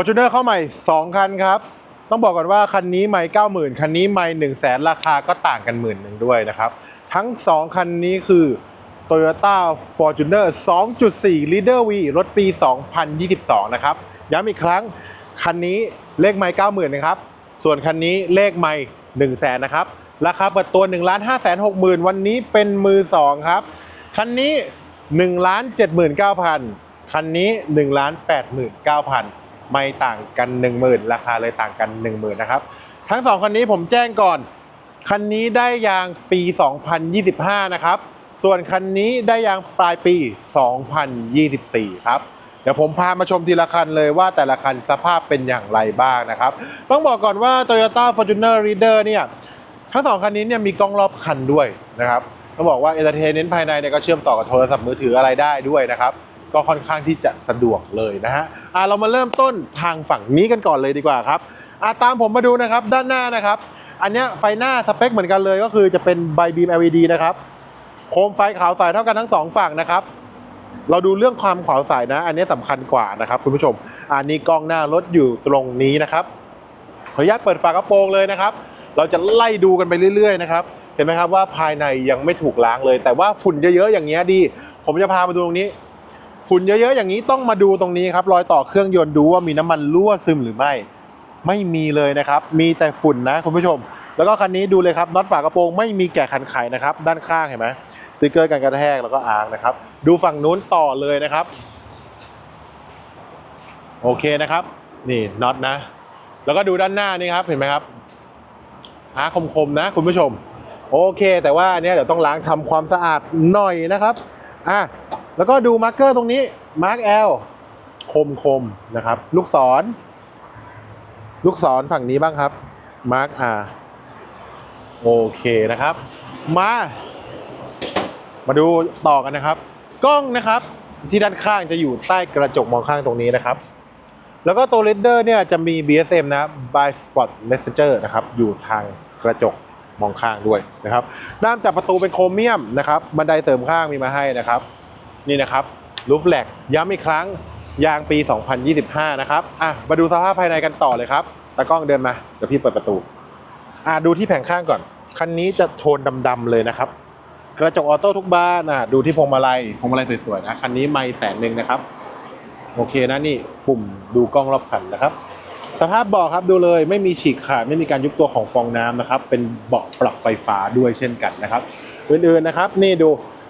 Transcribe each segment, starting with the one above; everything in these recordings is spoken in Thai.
Fortuner เข้าใหม่ 2 คันครับ ต้องบอกก่อนว่าคันนี้ไม่90,000คันนี้ไม่1 0 0 0 0แสนราคาก็ต่างกันหมื่นหนึ่งด้วยนะครับ ทั้ง 2 คันนี้คือ Toyota Fortuner 2.4 Leader V รถปี 2022 นะครับ ย้ำอีกครั้ง คันนี้เลขไม่90,000นะครับ ส่วนคันนี้เลขไม่1 0 0 0 0แสนนะครับ ราคาเปิดตัว 1 5 6 0 0 0 0 วันนี้เป็นมือ 2 ครับ คันนี้ 1 7 9 0 0 0 คันนี้ 1 8 9 0 0 0 ไม่ต่างกัน 10,000 ราคาเลยต่างกัน 10,000นะครับ ทั้ง 2 คันนี้ผมแจ้งก่อน คันนี้ได้ยางปี 2025 นะครับ ส่วนคันนี้ได้ยางปลายปี 2024 ครับ เดี๋ยวผมพามาชมทีละคันเลยว่าแต่ละคันสภาพเป็นอย่างไรบ้างนะครับ ต้องบอกก่อนว่า Toyota Fortuner Reader เนี่ย ทั้งสองคันนี้เนี่ยมีกล้องรอบคันด้วยนะครับต้องบอกว่า Entertainment ภายในเนี่ยก็เชื่อมต่อกับโทรศัพท์มือถืออะไรได้ด้วยนะครับ ก็ค่อนข้างที่จะสะดวกเลยนะฮะอะเรามาเริ่มต้นทางฝั่งนี้กันก่อนเลยดีกว่าครับอะตามผมมาดูนะครับด้านหน้านะครับ อันเนี้ยไฟหน้าสเปคเหมือนกันเลยก็คือจะเป็นไบบีม LED นะครับโคมไฟขาวใสเท่ากันทั้งสองฝั่งนะครับเราดูเรื่องความขาวใสนะ อันนี้สำคัญกว่านะครับคุณผู้ชม อันนี้กล้องหน้ารถอยู่ตรงนี้นะครับ ขออนุญาตเปิดฝากระโปรงเลยนะครับ เราจะไล่ดูกันไปเรื่อยๆนะครับ เห็นไหมครับว่าภายในยังไม่ถูกล้างเลย แต่ว่าฝุ่นเยอะๆอย่างเงี้ยดี ผมจะพามาดูตรงนี้ ฝุ่นเยอะๆอย่างนี้ต้องมาดูตรงนี้ครับรอยต่อเครื่องยนต์ดูว่ามีน้ำมันรั่วซึมหรือไม่ ไม่มีเลยนะครับ มีแต่ฝุ่นนะคุณผู้ชม แล้วก็คันนี้ดูเลยครับน็อตฝากระโปรงไม่มีแกะขันไขนะครับ ด้านข้างเห็นไหมติ๊กเกอร์กันกระแทกแล้วก็อ่างนะครับ ดูฝั่งนู้นต่อเลยนะครับ โอเคนะครับ นี่น็อตนะ แล้วก็ดูด้านหน้านี่ครับเห็นไหมครับอาคมๆนะ คุณผู้ชม โอเค แต่ว่าเนี้ยเดี๋ยวต้องล้างทำความสะอาดหน่อยนะครับอะ แล้วก็ดูมาร์กเกอร์ตรงนี้มาร์กแอลคมคมๆนะครับ ลูกศร ลูกศรฝั่งนี้บ้างครับมาร์กอาโอเคนะครับ มา มาดูต่อกันนะครับ กล้องนะครับที่ด้านข้างจะอยู่ใต้กระจกมองข้างตรงนี้นะครับ แล้วก็ตัว Reader เนี่ยจะมี BSM นะ by Spot Messenger นะครับ อยู่ทางกระจกมองข้างด้วยนะครับด้ามจับประตูเป็นโครเมียมนะครับ บันไดเสริมข้างมีมาให้นะครับ นี่นะครับลูฟแลกย้ำอีกครั้งยางปี 2025 นะครับอะมาดูสภาพภายในกันต่อเลยครับตากล้องเดินมาเดี๋ยวพี่เปิดประตูอะดูที่แผงข้างก่อน คันนี้จะโทนดำๆเลยนะครับ กระจกออโต้ทุกบ้านอะดูที่พวงมาลัยพวงมาลัยสวยๆนะ คันนี้ไม่แสนหนึ่งนะครับ โอเคนะนี่ปุ่มดูกล้องรอบคันนะครับ สภาพเบาะครับดูเลยไม่มีฉีกขาดไม่มีการยุบตัวของฟองน้ำนะครับ เป็นเบาะปรับไฟฟ้าด้วยเช่นกันนะครับอื่นๆนะครับ นี่ดู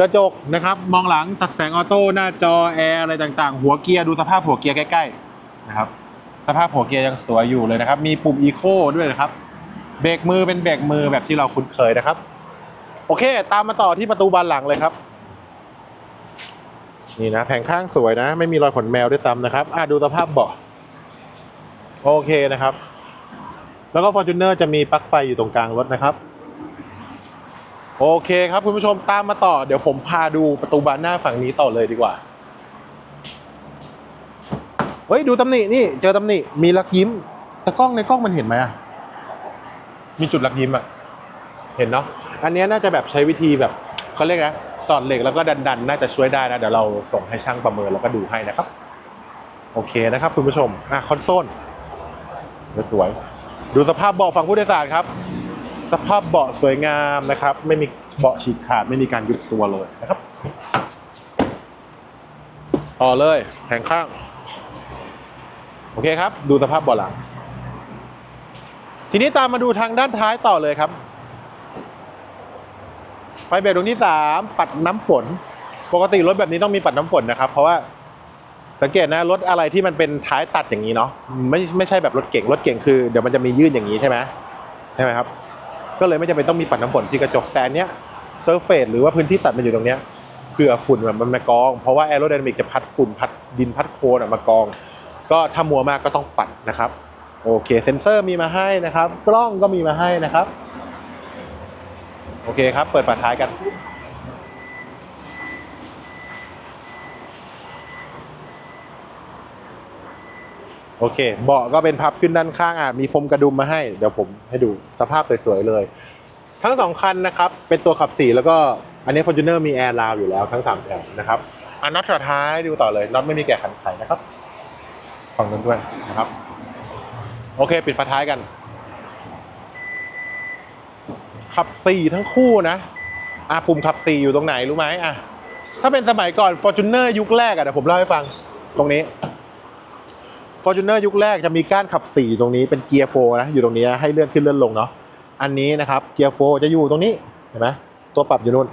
กระจกนะครับมองหลังตัดแสงออโต้หน้าจอแอร์อะไรต่างๆ หัวเกียร์ดูสภาพหัวเกียร์ใกล้ๆนะครับสภาพหัวเกียร์ยังสวยอยู่เลยนะครับ มีปุ่มอีโคด้วยนะครับเบรกมือเป็นเบรกมือแบบที่เราคุ้นเคยนะครับ โอเค ตามมาต่อที่ประตูบานหลังเลยครับ นี่นะแผงข้างสวยนะ ไม่มีรอยขนแมวด้วยซ้ำนะครับอะดูสภาพเบาะโอเคนะครับ แล้วก็ Fortuner จะมีปลั๊กไฟอยู่ตรงกลางรถนะครับ โอเคครับคุณผู้ชมตามมาต่อ เดี๋ยวผมพาดูประตูบานหน้าฝั่งนี้ต่อเลยดีกว่า เฮ้ยดูตำหนินี่ เจอตำหนิมีลักยิ้มแต่กล้องในกล้องมันเห็นไหมอะมีจุดลักยิ้มอะเห็นเนาะอันนี้น่าจะแบบใช้วิธีแบบเขาเรียกนะสอดเหล็กแล้วก็ดันๆน่าจะช่วยได้นะเดี๋ยวเราส่งให้ช่างประเมินแล้วก็ดูให้นะครับ โอเคนะครับคุณผู้ชมอะคอนโซลสวย ดูสภาพเบาะฝั่งผู้โดยสารครับ สภาพเบาะสวยงามนะครับ ไม่มีเบาะฉีกขาดไม่มีการยุบตัวเลยนะครับ ต่อเลยแผงข้าง โอเคครับ ดูสภาพเบาะหลัง ทีนี้ตามมาดูทางด้านท้ายต่อเลยครับ ไฟเบรกดวงที่ 3 ปัดน้ำฝน ปกติรถแบบนี้ต้องมีปัดน้ำฝนนะครับ เพราะว่าสังเกตนะรถอะไรที่มันเป็นท้ายตัดอย่างนี้เนาะไม่ไม่ใช่แบบรถเก่งรถเก่งคือเดี๋ยวมันจะมียื่นอย่างนี้ใช่ไหมใช่ไหมครับ ก็เลยไม่จำเป็นต้องมีปัดน้ำฝนที่กระจกแต่อันเนี้ยเซอร์เฟสหรือว่าพื้นที่ตัดมันอยู่ตรงเนี้ยเพื่อฝุ่นแบบมันมากอง เพราะว่าแอโรไดนามิกจะพัดฝุ่นพัดดินพัดโคลนอะมากอง ก็ถ้ามัวมากก็ต้องปัดนะครับโอเคเซ็นเซอร์มีมาให้นะครับ กล้องก็มีมาให้นะครับ โอเคครับ เปิดฝาท้ายกัน โอเค เบาะก็เป็นพับขึ้นด้านข้างอะมีพรมกระดุมมาให้ เดี๋ยวผมให้ดูสภาพสวยๆเลย ทั้งสองคันนะครับ เป็นตัวขับสี่แล้วก็อันนี้ Fortuner มีแอร์ราวอยู่แล้วทั้งสามแถวนะครับอะน็อตสุดท้ายดูต่อเลยน็อตไม่มีแกะขันไขนะครับฟฝั่งนั้นด้วยนะครับ โอเค ปิดฝาท้ายกัน ขับสี่ทั้งคู่นะอะปุ่มขับสี่อยู่ตรงไหนรู้ไหมอะถ้าเป็นสมัยก่อน Fortuner ยุคแรกอะเดี๋ยวผมเล่าให้ฟังตรงนี้ Fortuner ยุคแรกจะมีก้านขับ 4 ตรงนี้เป็นเกียร์โฟนะอยู่ตรงนี้ให้เลื่อนขึ้นเลื่อนลงเนาะอันนี้นะครับเกียร์โฟจะอยู่ตรงนี้เห็นไหมตัวปรับอยู่นู่น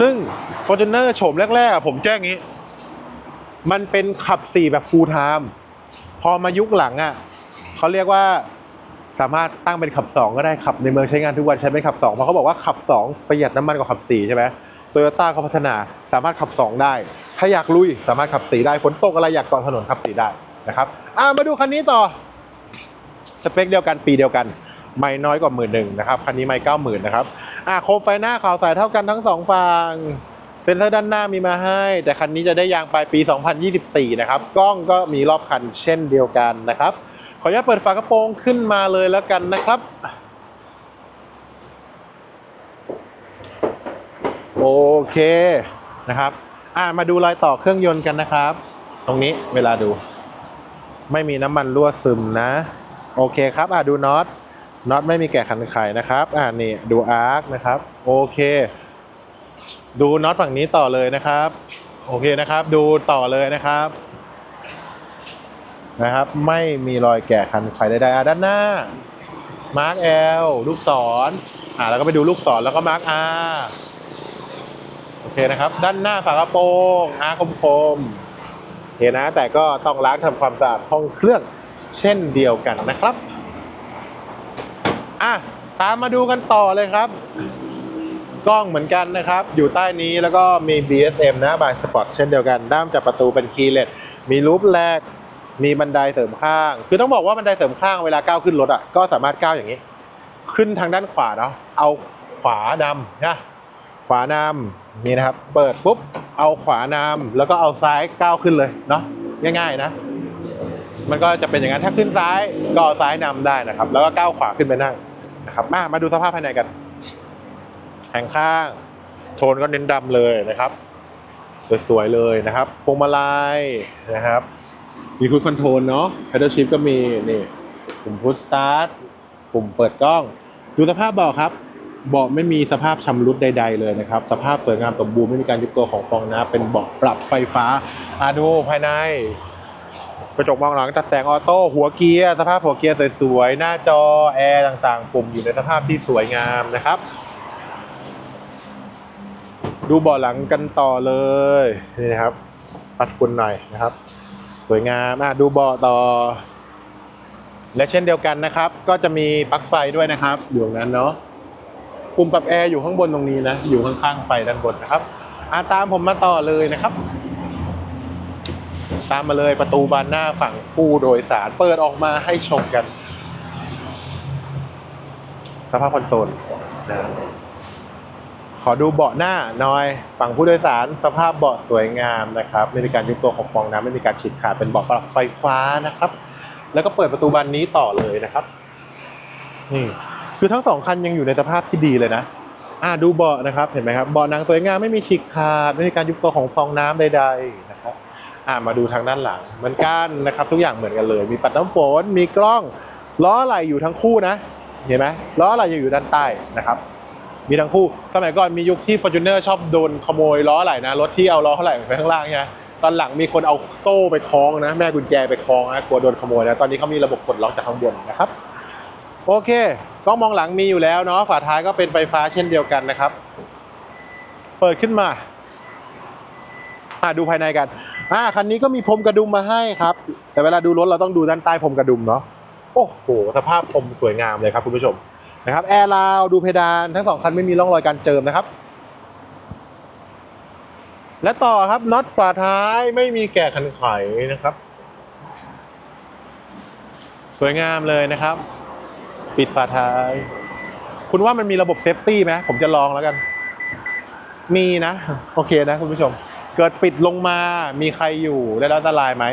ซึ่ง Fortuner โฉมแรกๆผมแจ้งงี้ มันเป็นขับ 4 แบบ full time พอมายุคหลังอะเขาเรียกว่าสามารถตั้งเป็นขับ 2 ก็ได้ขับในเมืองใช้งานทุกวันใช้เป็นขับ 2 เพราะเขาบอกว่าขับ 2 ประหยัดน้ำมันกว่าขับ 4 ใช่ไหมโตโยต้าเขาพัฒนาสามารถขับ 2 ได้ ถ้าอยากลุยสามารถขับ 4 ได้ฝนตกอะไรอยากเกาะถนนขับ 4 ได้ นะครับอะมาดูคันนี้ต่อ สเปคเดียวกันปีเดียวกัน ไม่น้อยกว่าหมื่นหนึ่งนะครับคันนี้ไม่เก้าหมื่นนะครับอะโคมไฟหน้าขาวใสเท่ากันทั้งสองฝั่งเซ็นเซอร์ด้านหน้ามีมาให้ แต่คันนี้จะได้ยางปลายปี 2024 นะครับ กล้องก็มีรอบคันเช่นเดียวกันนะครับ ขออนุญาตเปิดฝากระโปรงขึ้นมาเลยแล้วกันนะครับ โอเคนะครับ อ่ามาดูรอยต่อเครื่องยนต์กันนะครับ ตรงนี้เวลาดู ไม่มีน้ำมันรั่วซึมนะ โอเคครับอ่าดูน็อตน็อตไม่มีแกะขันไขนะครับอ่านี่ดูอาร์คนะครับโอเค ดูน็อตฝั่งนี้ต่อเลยนะครับ โอเคนะครับ ดูต่อเลยนะครับ นะครับ ไม่มีรอยแกะขันไขใดๆอะด้านหน้ามาร์กเอลลูกศรอ่าแล้วก็ไปดูลูกศรแล้วก็มาร์กอาโอเคนะครับ ด้านหน้าฝากระโปรงอาคมคมๆ เคนะแต่ก็ต้องล้างทำความสะอาดห้องเครื่องเช่นเดียวกันนะครับอะตามมาดูกันต่อเลยครับ กล้องเหมือนกันนะครับ อยู่ใต้นี้แล้วก็มี BSM นะบายสปอตเช่นเดียวกันด้ามจับประตูเป็นคีย์เลสมีลูปแรก มีบันไดเสริมข้าง คือต้องบอกว่าบันไดเสริมข้างเวลาก้าวขึ้นรถอะก็สามารถก้าวอย่างนี้ ขึ้นทางด้านขวาเนาะเอาขวานำนะ ขวานำนี่นะครับ เปิดปุ๊บเอาขวานำแล้วก็เอาซ้ายก้าวขึ้นเลยเนาะง่าย ๆ นะ มันก็จะเป็นอย่างนั้นถ้าขึ้นซ้ายก็เอาซ้ายนำได้นะครับ แล้วก็ก้าวขวาขึ้นไปนั่งนะครับมามาดูสภาพภายในกันแห่งข้าง โทนก็เน้นดำเลยนะครับสวยๆเลยนะครับพวงมาลัยนะครับมีคุ i คอนโทรลเนาะ pedal shift ก็มีนี่ปุ่ม push start ปุ่มเปิดกล้อง ดูสภาพเบาะครับ เบาะไม่มีสภาพชำรุดใด ๆ เลยนะครับ สภาพสวยงามสมบูรณ์ไม่มีการยุบตัวของฟองน้ำเป็นเบาะปรับไฟฟ้าอาดูภายในกระจกมองหลังตัดแสงออโต้หัวเกียร์สภาพหัวเกียร์สวยๆ หน้าจอแอร์ต่างๆ ปุ่มอยู่ในสภาพที่สวยงามนะครับ ดูเบาะหลังกันต่อเลยนี่นะครับ ปัดฝุ่นหน่อยนะครับ สวยงามอะดูเบาะต่อ และเช่นเดียวกันนะครับ ก็จะมีปลั๊กไฟด้วยนะครับอยู่ตรงนั้นเนาะ ปุ่มปรับแอร์อยู่ข้างบนตรงนี้นะ อยู่ข้างๆไฟด้านบนนะครับอะตามผมมาต่อเลยนะครับ ตามมาเลยประตูบานหน้าฝั่งผู้โดยสารเปิดออกมาให้ชมกัน สภาพคอนโซลนะครับขอดูเบาะหน้าหน่อย ฝั่งผู้โดยสารสภาพเบาะสวยงามนะครับ ไม่มีการยุบตัวของฟองน้ำไม่มีการฉีดขาดเป็นเบาะปรับไฟฟ้านะครับ แล้วก็เปิดประตูบานนี้ต่อเลยนะครับนี่ คือทั้งสองคันยังอยู่ในสภาพที่ดีเลยนะอ่าดูเบาะนะครับเห็นไหมครับเบาะหนังสวยงามไม่มีฉีกขาดไม่มีการยุบตัวของฟองน้ำใดๆนะครับอ่ามาดูทางด้านหลังเหมือนกันนะครับ ทุกอย่างเหมือนกันเลย มีปัดน้ำฝนมีกล้องล้อไหล่อยู่ทั้งคู่นะเห็นไหมล้อไหล่จะอยู่ด้านใต้นะครับ มีทั้งคู่สมัยก่อนมียุคที่ Fortuner ชอบโดนขโมยล้อไหล่นะรถที่เอาล้อไหล่ไปข้างล่างใช่ไหมตอนหลังมีคนเอาโซ่ไปคล้องนะ แม่กุญแจไปคล้องนะกลัวโดนขโมยนะตอนนี้เขามีระบบปลดล็อกจากข้างบนนะครับ โอเคกล้องมองหลังมีอยู่แล้วเนาะฝาท้ายก็เป็นไฟฟ้าเช่นเดียวกันนะครับ เปิดขึ้นมาอ่าดูภายในกันอ่าคันนี้ก็มีพรมกระดุมมาให้ครับ แต่เวลาดูรถเราต้องดูด้านใต้พรมกระดุมเนาะโอ้โหสภาพพรมสวยงามเลยครับคุณผู้ชมนะครับแอร์ราวดูเพดานทั้งสองคันไม่มีร่องรอยการเจิมนะครับ และต่อครับน็อตฝาท้ายไม่มีแกะขันไขนะครับ สวยงามเลยนะครับ ปิดฝาท้าย คุณว่ามันมีระบบเซฟตี้ไหมผมจะลองแล้วกัน มีนะ โอเคนะคุณผู้ชม เกิดปิดลงมามีใครอยู่ได้รับอันตรายไหม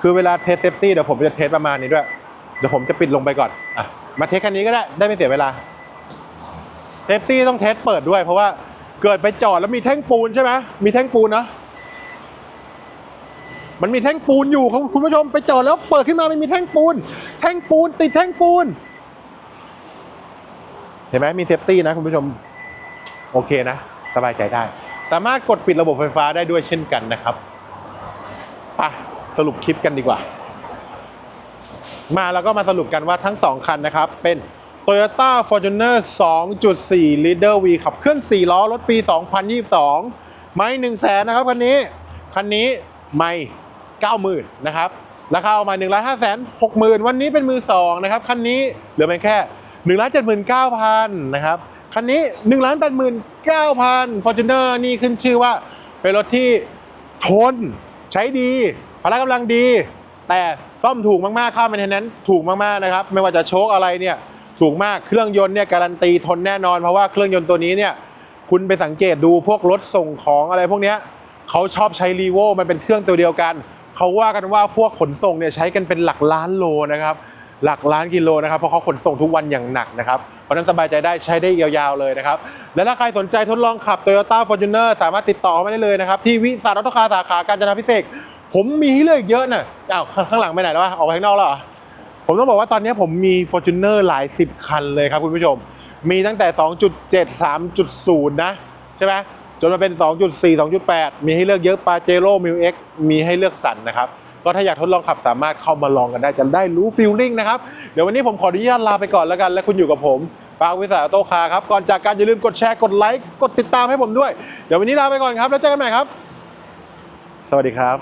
คือเวลาเทสเซฟตี้เดี๋ยวผมจะเทสประมาณนี้ด้วย เดี๋ยวผมจะปิดลงไปก่อนอะมาเทสคันนี้ก็ได้ ได้ไม่เสียเวลาเซฟตี้ต้องเทสเปิดด้วย เพราะว่าเกิดไปจอดแล้วมีแท่งปูนใช่ไหมมีแท่งปูนเนาะมันมีแท่งปูนอยู่ครับคุณผู้ชมไปจอดแล้วเปิดขึ้นมามันมีแท่งปูน แท่งปูนติดแท่งปูน เห็นไหมมีเซฟตี้นะคุณผู้ชม โอเคนะ สบายใจได้ สามารถกดปิดระบบไฟฟ้าได้ด้วยเช่นกันนะครับไปสรุปคลิปกันดีกว่า มาแล้วก็มาสรุปกันว่าทั้ง 2 คันนะครับ เป็น Toyota Fortuner 2.4 Leader V ขับเคลื่อน 4 ล้อรถปี 2022 ไม่1แสนนะครับคันนี้ คันนี้ไม่90,000นะครับ ราคาออกมา1 5 6 0 0 0 0 วันนี้เป็นมือ 2 นะครับ คันนี้เหลือเพียงแค่ 1 7 9 0 0 0นะครับคันนี้ 1 8 9 0 0 0 Fortuner นี่ขึ้นชื่อว่า เป็นรถที่ทนใช้ดีพละกำลังดี แต่ซ่อมถูกมากๆค่า maintenance ถูกมากๆนะครับ ไม่ว่าจะโชคอะไรเนี่ยถูกมากเครื่องยนต์เนี่ยการันตีทนแน่นอนเพราะว่าเครื่องยนต์ตัวนี้เนี่ยคุณไปสังเกตดูพวกรถส่งของอะไรพวกเนี้ยเขาชอบใช้รีโวมันเป็นเครื่องตัวเดียวกัน เขาว่ากันว่าพวกขนส่งเนี่ยใช้กันเป็นหลักล้านโลนะครับ หลักล้านกิโลนะครับเพราะเขาขนส่งทุกวันอย่างหนักนะครับเพราะนั้นสบายใจได้ใช้ได้ยาวๆเลยนะครับและถ้าใครสนใจทดลองขับ Toyota Fortuner สามารถติดต่อมาได้เลยนะครับที่วิสารออโตคาสาขาการจนาพิเศษผมมีให้เลือกเยอะน่ะอ้าวข้างหลังไปไหนแล้ววะออกไปข้างนอกแล้วเหรอผมต้องบอกว่าตอนนี้ผมมี Fortuner หลายสิบคันเลยครับคุณผู้ชม มีตั้งแต่ 2.7 3.0 นะ ใช่ไหมจนมาเป็น 2.4 2.8 มีให้เลือกเยอะปาเจโร่มิวเอ็กมีให้เลือกสรรนะครับ ก็ถ้าอยากทดลองขับสามารถเข้ามาลองกันได้จะได้รู้ฟีลลิ่งนะครับ เดี๋ยววันนี้ผมขออนุญาตลาไปก่อนแล้วกัน และคุณอยู่กับผมปาวิสาโตคาครับ ก่อนจากการอย่าลืมกดแชร์ กดไลค์ กดติดตามให้ผมด้วย เดี๋ยววันนี้ลาไปก่อนครับ แล้วเจอกันใหม่ครับ สวัสดีครับ